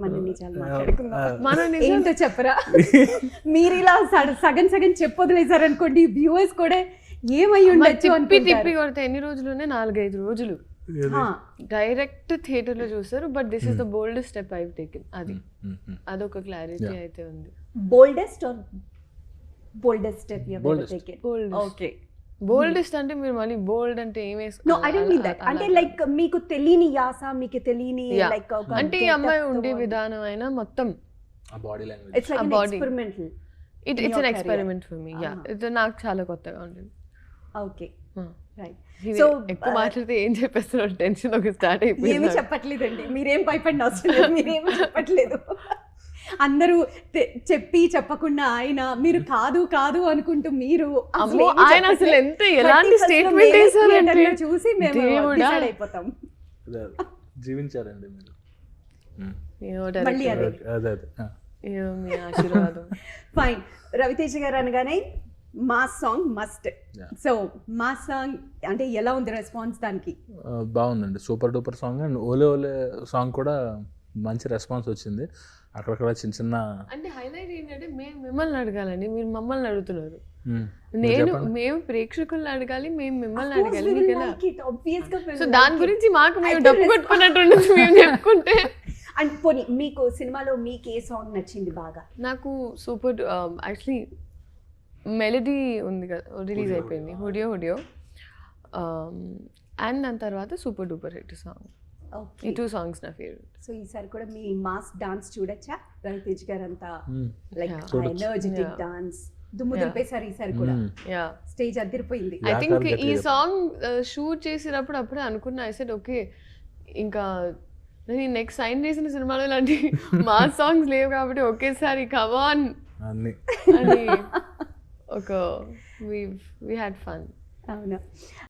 మన నిజాలు మాట్లాడుకుందాం. ఏంటో చెప్పరా? మీరు ఇలా సగం సగం చెప్పొదిలేసారనుకోండి వ్యూవర్స్ కూడా ఏమై ఉండొచ్చు తిప్పి కొడితే ఎన్ని రోజులునే నాలుగైదు రోజులు. హా, డైరెక్ట్ థియేటర్లో చూస్తారు but this is the boldest step I taken అది. Mm, mm. అదొక క్లారిటీ అయితే ఉంది. Boldest or boldest step you. Taken bold okay boldest అంటే మీరు మళ్ళీ బోల్డ్ అంటే ఏం no I don't mean that అంటే లైక్ మీకు తెలియని యాస మీకు తెలియని. లైక్ అంటే ఈ అమ్మాయి ఉండే విధానం అయినా మొత్తం ఆ body language it's like experimental it it's career. Experiment for me yeah. ఇది నాకు చాలా కొత్తగా ఉండేది ఓకే. రైట్ So, ఎక్కువ uh, మాట్లాడితే ఏం చెప్పేస్తున్నారు టెన్షన్ ఒక స్టార్ట్ ఏమి అయిపోయింది నాకు. చెప్పట్లేదండి. మీరేం భయపడిన అవసరం లేదు. మీరేమి చెప్పట్లేదు. అందరూ చెప్పి చెప్పకుండా ఆయన మీరు కాదు కాదు అనుకుంటూ మీరు ఆయన అసలు. ఎంత ఎలాంటి 31st లో స్టేట్మెంట్ చూసి మేము. డిసైడ్ అయిపోతాం జీవించారండి మీరు మళ్ళీ. అదే. ఫైన్ రవితేజ గారు అనగానే మా సాంగ్ మస్ట్. సో మా సాంగ్ అంటే ఎలా ఉంది రెస్పాన్స్ దానికి బాగుందండి సూపర్ డూపర్ సాంగ్ అండ్ ఓలే ఓలే సాంగ్ కూడా మంచి రెస్పాన్స్ వచ్చింది. అక్కడక్కడ చిన్న చిన్న అంటే హైలైట్ ఏంటంటే మేము మిమ్మల్ని అడగాలండి. మీరు మమ్మల్ని అడుగుతున్నారు. నేను. మేము ప్రేక్షకులను అడగాలి మేము మిమ్మల్ని అడగాలి సో దాని. గురించి మాకు మేము డబ్బు కొట్టుకున్నట్టు ఉండదు మేము చెప్పుకుంటే. అండ్ పోనీ మీకు సినిమాలో మీకు ఏ సాంగ్ నచ్చింది బాగా? నాకు సూపర్ యాక్చువల్లీ మెలడీ ఉంది కదా రిలీజ్ అయిపోయింది. హుడియో హుడియో అండ్ దాని తర్వాత సూపర్ డూపర్ హిట్ సాంగ్. ఈ టూ సాంగ్స్ నా ఫేవరెట్ సో ఈసారి కూడా మీ మాస్ డాన్స్ చూడొచ్చా? రవితేజ్ గారు అంతా. లైక్. ఎనర్జెటిక్. డాన్స్ దుమ్ము. దులిపేశారు ఈసారి కూడా. యా స్టేజ్ అద్దరిపోయింది. ఐ థింక్ ఈ సాంగ్ షూట్ చేసినప్పుడు అప్పుడే అనుకున్నా. ఐ సెడ్ ఓకే ఇంకా నేను నెక్స్ట్ సైన్ చేసిన సినిమాలో ఇలాంటి మా సాంగ్స్ లేవు కాబట్టి ఒకేసారి కమాన్ అని ఒక వి వి హ్యాడ్ ఫన్ అవును.